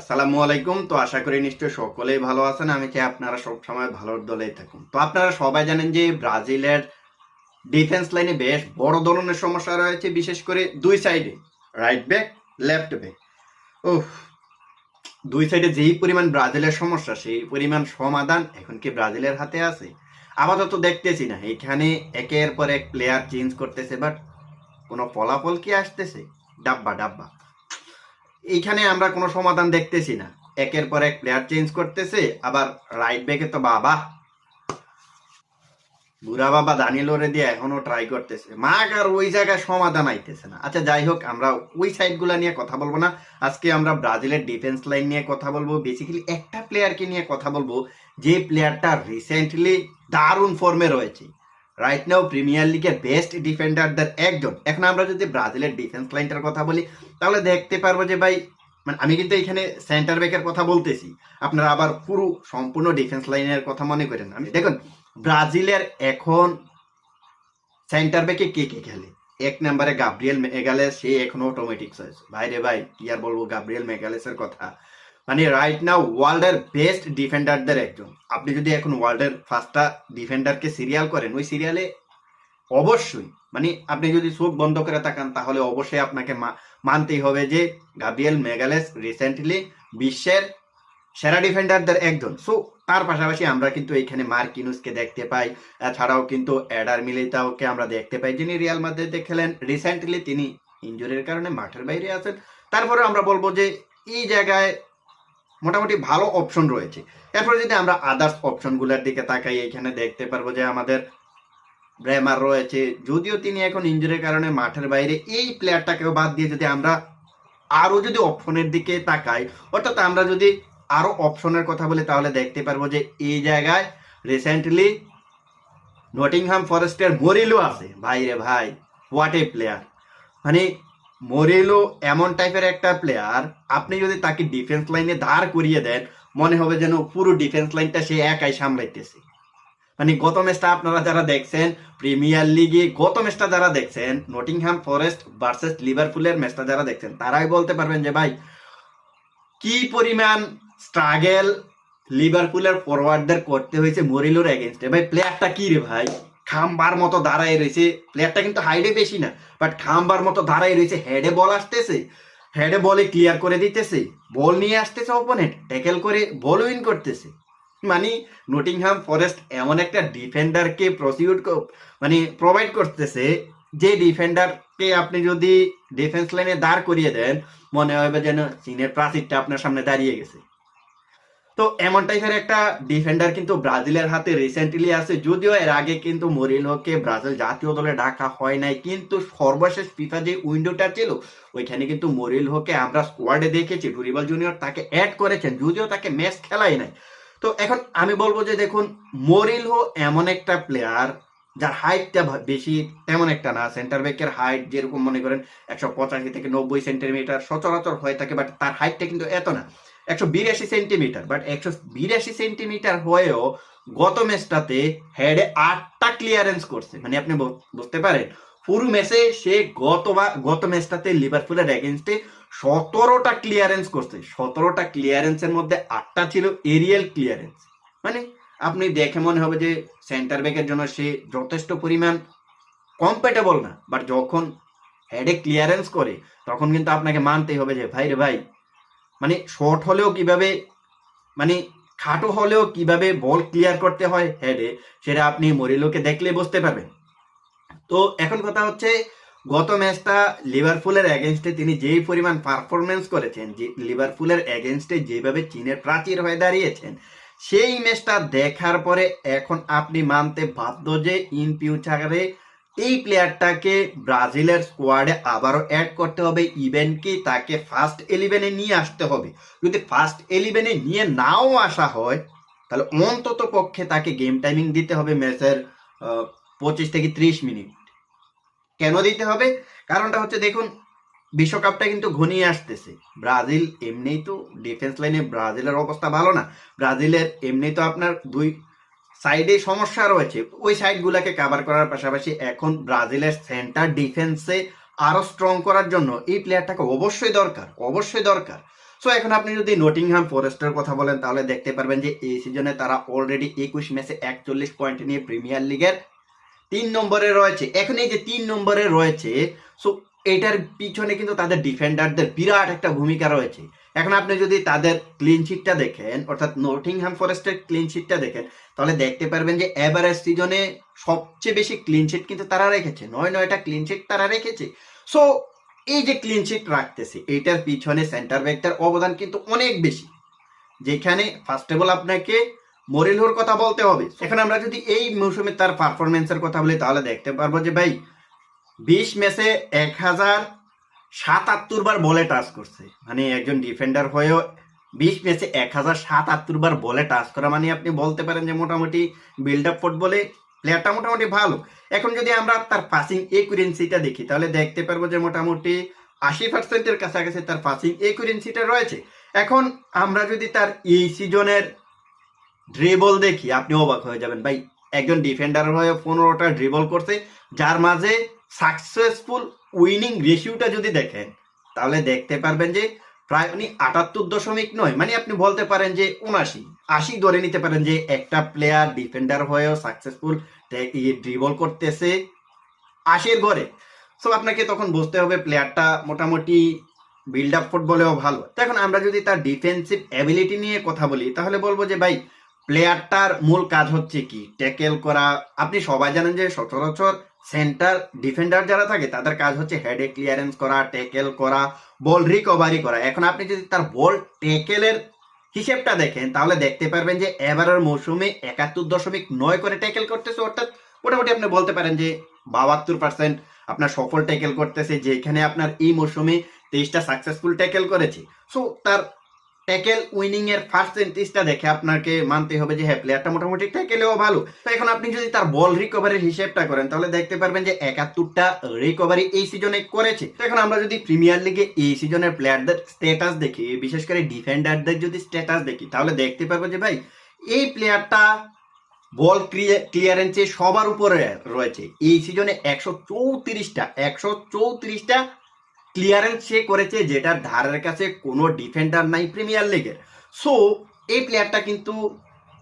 আসসালামু আলাইকুম। তো আশা করি নিশ্চয়ই সকলেই ভালো আছেন। আমি চাই আপনারা সব সময় ভালোর দলেই থাকুন। তো আপনারা সবাই জানেন যে ব্রাজিলের ডিফেন্স লাইনে বেশ বড় ধরনের সমস্যা রয়েছে, বিশেষ করে দুই সাইডে রাইট ব্যাক লেফট ব্যাক ও দুই সাইডে যেই পরিমাণ ব্রাজিলের সমস্যা, সেই পরিমাণ সমাধান এখন কি ব্রাজিলের হাতে আছে? আপাতত দেখতেছি না। এখানে একের পর এক প্লেয়ার চেঞ্জ করতেছে বাট কোনো ফলাফল কি আসতেছে? ডাব্বা ডাব্বা। এইখানে আমরা কোনো সমাধান দেখতেছি না। একের পর এক প্লেয়ার চেঞ্জ করতেছে, আবার রাইট ব্যাকে তো বাবা। বুড়া বাবা দানিয়েল দিয়ে এখনও ট্রাই করতেছে। মাক আর ওই জায়গায় সমাধান আইতেছে না। আচ্ছা যাই হোক, আমরা ওই সাইডগুলো নিয়ে কথা বলব না। আজকে আমরা ব্রাজিলের ডিফেন্স লাইন নিয়ে কথা বলব। বেসিক্যালি একটা প্লেয়ারকে নিয়ে কথা বলব, যে প্লেয়ারটা রিসেন্টলি দারুণ ফর্মে রয়েছে। রাইট নাও প্রিমিয়ার লিগের বেস্ট ডিফেন্ডারদের একজন। এখন আমরা যদি ব্রাজিলের ডিফেন্স লাইনটার কথা বলি, তাহলে দেখতে পারব যে ভাই মানে আমি কিন্তু এখানে সেন্টার ব্যাকের কথা বলতেছি। আপনারা আবার পুরো সম্পূর্ণ ডিফেন্স লাইনের কথা মনে করেন। আমি দেখুন ব্রাজিলের এখন সেন্টার ব্যাকে কে কে খেলে? এক নম্বরে গাব্রিয়েল মেগালেস সে এখন অটোমেটিক হয়েছে ভাই রে ভাই, কি আর বলব গাব্রিয়েল মেগালেসের কথা। মানে রাইট নাও ওয়ার্ল্ডের বেস্ট ডিফেন্ডারদের একজন। আপনি যদি এখন ওয়ার্ল্ডের ফার্স্টটা ডিফেন্ডারকে সিরিয়াল করেন, ওই সিরিয়ালে অবশ্যই মানে আপনি যদি চোখ বন্ধ করে তাকান, তাহলে অবশ্যই আপনাকে মানতেই হবে যে গাব্রিয়েল মেগালেস রিসেন্টলি বিশ্বের সেরা ডিফেন্ডারদের একজন। সো তার পাশাপাশি আমরা কিন্তু এইখানে মার্কিনুসকে দেখতে পাই, এছাড়াও কিন্তু অ্যাডার মিলিতাওকে আমরা দেখতে পাই, যিনি রিয়াল মাদ্রিদে খেলেন। রিসেন্টলি তিনি ইনজুরির কারণে মাঠের বাইরে আছেন। তারপরে আমরা বলব যে এই জায়গায় মোটামুটি ভালো অপশন রয়েছে। এরপরে যদি আমরা আদার্স অপশনগুলোর দিকে তাকাই, এখানে দেখতে পারব যে আমাদের ব্রেমার রয়েছে। যদিও তিনি এখন ইঞ্জুরির কারণে মাঠের বাইরে, এই প্লেয়ারটাকেও বাদ দিয়ে যদি আমরা আরও যদি অপশনের দিকে তাকাই, অর্থাৎ আমরা যদি আরও অপশনের কথা বলি, তাহলে দেখতে পারব যে এই জায়গায় রিসেন্টলি নটিংহাম ফরেস্টের মরিলো আছে। ভাই রে ভাই হোয়াট এ প্লেয়ার মানে মরিলো এমন টাইপের একটা প্লেয়ার আপনি যদি তাকে ডিফেন্স লাইনে দাঁড় করিয়ে দেন, মনে হবে যেন পুরো ডিফেন্স লাইনটা সে একাই সামলাইতেছে। মানে গত ম্যাচটা আপনারা যারা দেখছেন প্রিমিয়ার লিগে গত ম্যাচটা যারা দেখছেন নটিংহাম ফরেস্ট ভার্সেস লিভারপুলের ম্যাচটা যারা দেখছেন, তারাই বলতে পারবেন যে, ভাই, কি পরিমাণ স্ট্রাগেল লিভারপুলের ফরওয়ার্ডদের করতে হয়েছে মরিলোর এগেনস্টে ভাই প্লেয়ারটা কি রে ভাই? খাম্বার মতো দাঁড়ায় রয়েছে। প্লেয়ারটা কিন্তু হাইডে বেশি না বাট খাম্বার মতো দাঁড়ায় রয়েছে। হেডে বল আসতেছে হেডে বলে ক্লিয়ার করে দিতেছে বল নিয়ে আসতেছে অপোনেন্ট ট্যাকেল করে বল উইন করতেছে। মানে নটিংহাম ফরেস্ট এমন একটা ডিফেন্ডারকে প্রসিউট মানে প্রোভাইড করতেছে, যে ডিফেন্ডারকে আপনি যদি ডিফেন্স লাইনে দাঁড় করিয়ে দেন, মনে হবে যেন চীনের প্রাচীরটা আপনার সামনে দাঁড়িয়ে গেছে। তো এমন টাইপের একটা ডিফেন্ডার কিন্তু ব্রাজিলের হাতে রিসেন্টলি আছে। যদিও এর আগে কিন্তু মরিলহোকে ব্রাজিল জাতীয় দলে ডাকা হয় নাই, কিন্তু সর্বশেষ ফিফা যে উইন্ডোটা ছিল, ওইখানে কিন্তু মরিলহোকে আমরা স্কোয়াডে দেখেছি। ডুরিবাল জুনিয়র তাকে অ্যাড করেছেন, যদিও তাকে ম্যাচ খেলাই নাই। তো এখন আমি বলব যে দেখুন মরিলহো এমন একটা প্লেয়ার যার হাইটটা বেশি তেমন একটা না। সেন্টার ব্যাকের হাইট যেরকম মনে করেন একশো পঁচাশি থেকে নব্বই সেন্টিমিটার সচরাচর হয়ে থাকে বাট তার হাইটটা কিন্তু এত না। একশো বিরাশি সেন্টিমিটার বাট একশো বিরাশি সেন্টিমিটার হয়েও গত ম্যাচটাতে হেডে আটটা ক্লিয়ারেন্স করছে। মানে আপনি বুঝতে পারেন, পুরো ম্যাচে সে গত গত ম্যাচটাতে লিভারপুলের এগেনস্টে সতেরোটা ক্লিয়ারেন্স করছে। সতেরোটা ক্লিয়ারেন্সের মধ্যে আটটা ছিল এরিয়াল ক্লিয়ারেন্স মানে আপনি দেখে মনে হবে যে সেন্টার ব্যাকের জন্য সে যথেষ্ট পরিমাণ কম্পেটেবল না। বাট যখন হেডে ক্লিয়ারেন্স করে, তখন কিন্তু আপনাকে মানতেই হবে যে, ভাই রে ভাই মানে শর্ট হলেও কীভাবে মানে খাটো হলেও কীভাবে বল ক্লিয়ার করতে হয় হেডে সেটা আপনি মরিলোকে দেখলে বুঝতে পারবেন। তো এখন কথা হচ্ছে, গত ম্যাচটা লিভারপুলের এগেনস্টে তিনি যেই পরিমাণ পারফরমেন্স করেছেন, যে লিভারপুলের এগেনস্টে যেভাবে চীনের প্রাচীর হয়ে দাঁড়িয়েছেন, সেই ম্যাচটা দেখার পরে এখন আপনি মানতে বাধ্য যে ইন ফিউচারে এই প্লেয়ারটাকে ব্রাজিলের স্কোয়াডে আবারও অ্যাড করতে হবে। ইভেন কি তাকে ফার্স্ট ইলেভেনে নিয়ে আসতে হবে। যদি ফার্স্ট ইলেভেনে নিয়ে নাও আসা হয়, তাহলে অন্তত পক্ষে তাকে গেম টাইমিং দিতে হবে ম্যাচের পঁচিশ থেকে ত্রিশ মিনিট। কেন দিতে হবে? কারণটা হচ্ছে দেখুন, বিশ্বকাপটা কিন্তু ঘনিয়ে আসতেছে। ব্রাজিল এমনিই তো ডিফেন্স লাইনে ব্রাজিলের অবস্থা ভালো না। ব্রাজিলের এমনি তো আপনার দুই সাইডে সমস্যা রয়েছে। ওই সাইডগুলোকে কাভার করার পাশাপাশি এখন ব্রাজিলের সেন্টার ডিফেন্সে আরও স্ট্রং করার জন্য এই প্লেয়ারটাকে অবশ্যই দরকার অবশ্যই দরকার। সো এখন আপনি যদি নটিংহাম ফরেস্টের কথা বলেন, তাহলে দেখতে পারবেন যে এই সিজনে তারা অলরেডি একুশ ম্যাচে একচল্লিশ পয়েন্ট নিয়ে প্রিমিয়ার লিগের তিন নম্বরে রয়েছে। এখন এই যে তিন নম্বরে রয়েছে সো এটার পিছনে কিন্তু তাদের ডিফেন্ডারদের বিরাট একটা ভূমিকা রয়েছে। এখন আপনি যদি তাদের ক্লিন শিটটা দেখেন, অর্থাৎ নটিংহাম ফরেস্টের ক্লিন শিটটা দেখেন, তাহলে দেখতে পারবেন যে এভারেজ সিজনে সবচেয়ে বেশি ক্লিন শিট কিন্তু তারা রেখেছে। নয় নয়টা ক্লিন শিট তারা রেখেছে। সো এই যে ক্লিন শিট রাখতেছে এইটার পিছনে সেন্টার ব্যাকটার অবদান কিন্তু অনেক বেশি। যেখানে ফার্স্ট অফ অল আপনাকে মরিলহোর কথা বলতে হবে। এখন আমরা যদি এই মৌসুমে তার পারফরমেন্সের কথা বলি, তাহলে দেখতে পারব যে ভাই, বিশ ম্যাচে এক হাজার সাতাত্তর বার বলে টাচ করছে। মানে একজন ডিফেন্ডার হয়েও বিশ ম্যাচে এক হাজার সাতাত্তর বার বলে টাচ করা মানে আপনি বলতে পারেন যে মোটামুটি বিল্ড আপ ফুটবলে প্লেয়ারটা মোটামুটি ভালো। এখন যদি আমরা তার পাসিং একুরেন্সিটা দেখি, তাহলে দেখতে পারব যে মোটামুটি আশি পার্সেন্টের কাছাকাছি তার পাসিং একুরেন্সিটা রয়েছে। এখন আমরা যদি তার এই সিজনের ড্রিবল দেখি, আপনি অবাক হয়ে যাবেন, ভাই, একজন ডিফেন্ডার হয়ে পনেরোটা ড্রিবল করছে, যার মাঝে সাকসেসফুল উইনিং রেশিওটা যদি দেখেন, তাহলে দেখতে পারবেন যে প্রায় উনি আটাত্তর দশমিক নয় মানে আপনি বলতে পারেন যে উনাশি আশি ধরে নিতে পারেন যে একটা প্লেয়ার ডিফেন্ডার হয়েও সাকসেসফুল ড্রিবল করতেছে আশির ঘরে। সো আপনাকে তখন বুঝতে হবে প্লেয়ারটা মোটামুটি বিল্ড আপ ফুটবলেও ভালো। এখন আমরা যদি তার ডিফেন্সিভ অ্যাবিলিটি নিয়ে কথা বলি, তাহলে বলব যে ভাই প্লেয়ারটার মূল কাজ হচ্ছে কি? ট্যাকেল করা। আপনি সবাই জানেন যে সচরাচর সেন্টার ডিফেন্ডার যারা থাকে, তাদের কাজ হচ্ছে হেডে ক্লিয়ারেন্স করা ট্যাকেল করা বল রিকভারি করা। এখন আপনি যদি তার বল ট্যাকেলের হিসেবটা দেখেন, তাহলে দেখতে পারবেন যে এবারের মৌসুমে একাত্তর দশমিক নয় করে ট্যাকেল করতেছে, অর্থাৎ মোটামুটি আপনি বলতে পারেন যে বাহাত্তর পার্সেন্ট আপনার সফল ট্যাকেল করতেছে, যেখানে আপনার এই মৌসুমে তেইশটা সাকসেসফুল ট্যাকেল করেছে। সো তার ট্যাকেল উইনিং এর পার্সেন্টেজটা দেখে আপনাকে মানতে হবে যে হ্যাঁ প্লেয়ারটা মোটামুটি ট্যাকেলেও ভালো। তো এখন আপনি যদি তার বল রিকভারির হিসেবটা করেন, তাহলে দেখতে পারবেন যে একাত্তরটা রিকভারি এই সিজনে করেছে। তো এখন আমরা যদি প্রিমিয়ার লিগে এই সিজনের প্লেয়ারদের স্ট্যাটাস দেখি, বিশেষ করে ডিফেন্ডারদের যদি স্ট্যাটাস দেখি, তাহলে দেখতে পারব যে, ভাই, এই প্লেয়ারটা বল ক্লিয়ারেন্সে সবার উপরে রয়েছে। এই সিজনে একশো চৌত্রিশটা একশো চৌত্রিশটা ক্লিয়ারেন্স সে করেছে যেটার ধারের কাছে কোনো ডিফেন্ডার নাই প্রিমিয়ার লিগের সো এই প্লেয়ারটা কিন্তু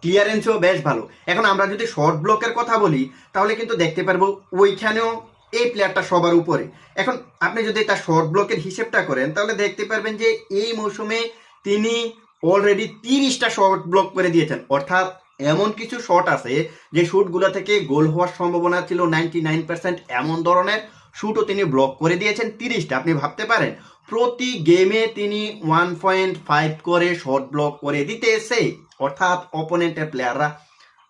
ক্লিয়ারেন্সও বেশ ভালো। এখন আমরা যদি শর্ট ব্লকের কথা বলি, তাহলে কিন্তু দেখতে পারব ওইখানেও এই প্লেয়ারটা সবার উপরে। এখন আপনি যদি তার শর্ট ব্লকের হিসেবটা করেন, তাহলে দেখতে পারবেন যে এই মৌসুমে তিনি অলরেডি তিরিশটা শর্ট ব্লক করে দিয়েছেন। অর্থাৎ এমন কিছু শট আছে যে শুটগুলো থেকে গোল হওয়ার সম্ভাবনা ছিল নাইনটি নাইন পার্সেন্ট এমন ধরনের। শুটও তিনি ব্লক করে দিয়েছেন তিরিশটা। আপনি ভাবতে পারেন, প্রতি গেমে তিনি ওয়ান পয়েন্ট ফাইভ করে শর্ট ব্লক করে দিতে এসে, অর্থাৎ অপোনেন্টের প্লেয়াররা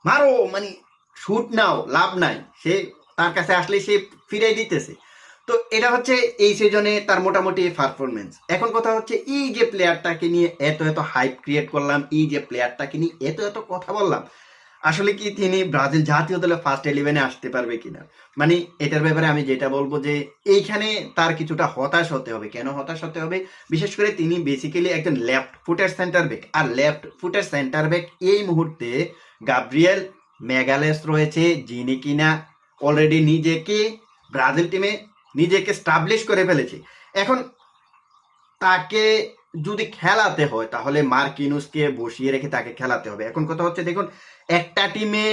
মারো মানে শুট নাও, লাভ নাই। সে তার কাছে আসলে সে ফিরে দিতেছে। তো এটা হচ্ছে এই সিজনে তার মোটামুটি পারফরমেন্স এখন কথা হচ্ছে, এই যে প্লেয়ারটাকে নিয়ে এত এত হাইপ ক্রিয়েট করলাম, এই যে প্লেয়ারটাকে নিয়ে এত এত কথা বললাম আসলে কি তিনি ব্রাজিল জাতীয় দলে ফার্স্ট ইলেভেনে আসতে পারবে কিনা? মানে এটার ব্যাপারে আমি যেটা বলব যে, এইখানে তার কিছুটা হতাশ হতে হবে। কেন হতাশ হতে হবে? বিশেষ করে তিনি বেসিক্যালি একজন লেফট ফুটের সেন্টার ব্যাক আর লেফট ফুটের সেন্টার ব্যাক এই মুহূর্তে গাব্রিয়েল মেগালেস রয়েছে, যিনি কিনা অলরেডি নিজেকে ব্রাজিল টিমে নিজেকে স্টাবলিশ করে ফেলেছে। এখন তাকে যদি খেলাতে হয়, তাহলে মার্কিনুসকে বসিয়ে রেখে তাকে খেলাতে হবে। এখন কথা হচ্ছে, দেখুন, একটা টিমে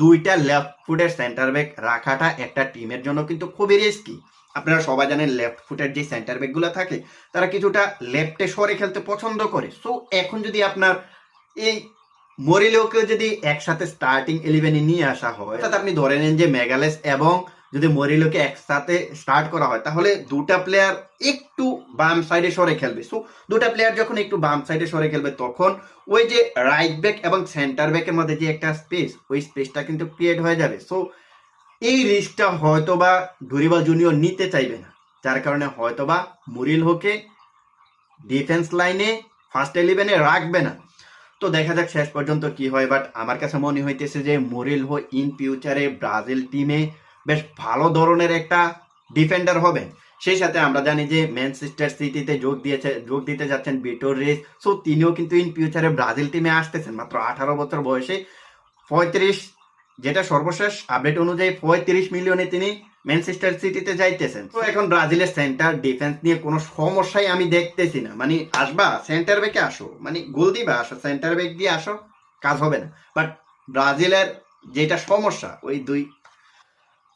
দুইটা লেফট ফুটের সেন্টার ব্যাক রাখাটা একটা টিমের জন্য কিন্তু খুবই রিস্কি আপনারা সবাই জানেন, লেফট ফুটের যে সেন্টার ব্যাকগুলো থাকে, তারা কিছুটা লেফটে সরে খেলতে পছন্দ করে। সো এখন যদি আপনার এই মরিলেওকে যদি একসাথে স্টার্টিং ইলেভেনে নিয়ে আসা হয়, অর্থাৎ আপনি ধরে নেন যে মেগালেস এবং যদি মরিলোকে একসাথে স্টার্ট করা হয়, তাহলে দুটা প্লেয়ার একটু বাম সাইডে সরে খেলবে। সো দুটা প্লেয়ার যখন একটু বাম সাইডে সরে খেলবে, তখন ওই যে রাইট ব্যাক এবং সেন্টার ব্যাকের মধ্যে যে একটা স্পেস ওই স্পেসটা কিন্তু ক্রিয়েট হয়ে যাবে। সো এই রিস্কটা হয়তোবা ডুরিবা জুনিয়র নিতে চাইবে না। যার কারণে হয়তোবা মুরিল হোকে ডিফেন্স লাইনে ফার্স্ট ইলেভেনে রাখবে না। তো দেখা যাক শেষ পর্যন্ত কি হয় বাট আমার কাছে মনে হইতেছে যে মুরিল হো ইন ফিউচারে ব্রাজিল টিমে বেশ ভালো ধরনের একটা ডিফেন্ডার হবে। সেই সাথে আমরা জানি যে ম্যানচেস্টার সিটিতে যোগ দিয়েছে, যোগ দিতে যাচ্ছেন বিটোর রেস সো তিনিও কিন্তু ইন ফিউচারে ব্রাজিল টিমে আসতেছেন। মাত্র আঠারো বছর বয়সে পঁয়ত্রিশ, যেটা সর্বশেষ আপডেট অনুযায়ী পঁয়ত্রিশ মিলিয়নে তিনি ম্যানচেস্টার সিটিতে যাইতেছেন। তো এখন ব্রাজিলের সেন্টার ডিফেন্স নিয়ে কোনো সমস্যাই আমি দেখতেছি না। মানে আসবা সেন্টার ব্যাকে আসো। মানে গোল দিবা, আসো। সেন্টার ব্যাক দিয়ে আসো, কাজ হবে না। বাট ব্রাজিলের যেটা সমস্যা, ওই দুই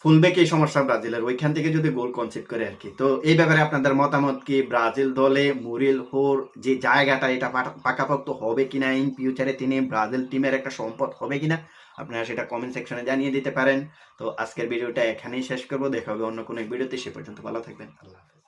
ফুলব্যাকেই সমস্যা ব্রাজিলের। ওইখান থেকে যদি গোল কনসেপ্ট করে আর কি। তো এই ব্যাপারে আপনাদের মতামত কি? ব্রাজিল দলে মুরিল হোর যে জায়গাটা, এটা পাকা- পাকাপোক্ত হবে কিনা ইন ফিউচারে তিনি ব্রাজিল টিমের একটা সম্পদ হবে কিনা? আপনারা সেটা কমেন্ট সেকশনে জানিয়ে দিতে পারেন। তো আজকের ভিডিওটা এখানেই শেষ করব। দেখা হবে অন্য কোনো ভিডিওতে। সে পর্যন্ত ভালো থাকবেন। আল্লাহ হাফেজ।